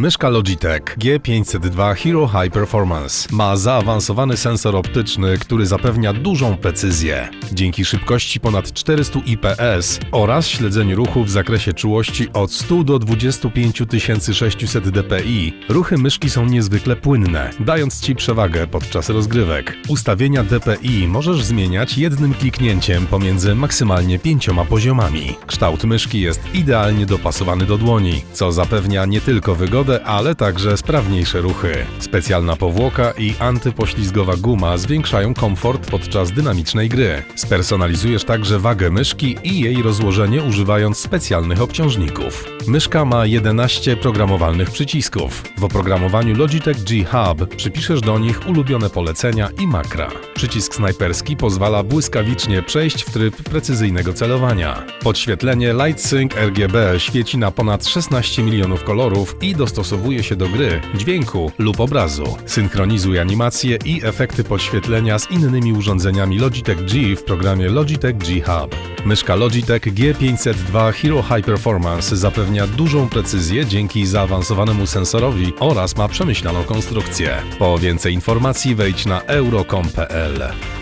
Myszka Logitech G502 Hero High Performance ma zaawansowany sensor optyczny, który zapewnia dużą precyzję. Dzięki szybkości ponad 400 IPS oraz śledzeniu ruchu w zakresie czułości od 100 do 25 600 dpi, ruchy myszki są niezwykle płynne, dając Ci przewagę podczas rozgrywek. Ustawienia DPI możesz zmieniać jednym kliknięciem pomiędzy maksymalnie pięcioma poziomami. Kształt myszki jest idealnie dopasowany do dłoni, co zapewnia nie tylko wygodę, ale także sprawniejsze ruchy. Specjalna powłoka i antypoślizgowa guma zwiększają komfort podczas dynamicznej gry. Spersonalizujesz także wagę myszki i jej rozłożenie używając specjalnych obciążników. Myszka ma 11 programowalnych przycisków. W oprogramowaniu Logitech G Hub przypiszesz do nich ulubione polecenia i makra. Przycisk snajperski pozwala błyskawicznie przejść w tryb precyzyjnego celowania. Podświetlenie Light Sync RGB świeci na ponad 16 milionów kolorów i dostosowuje się do gry, dźwięku lub obrazu. Synchronizuj animacje i efekty podświetlenia z innymi urządzeniami Logitech G w programie Logitech G Hub. Myszka Logitech G502 Hero High Performance zapewnia dużą precyzję dzięki zaawansowanemu sensorowi oraz ma przemyślaną konstrukcję. Po więcej informacji wejdź na euro.com.pl.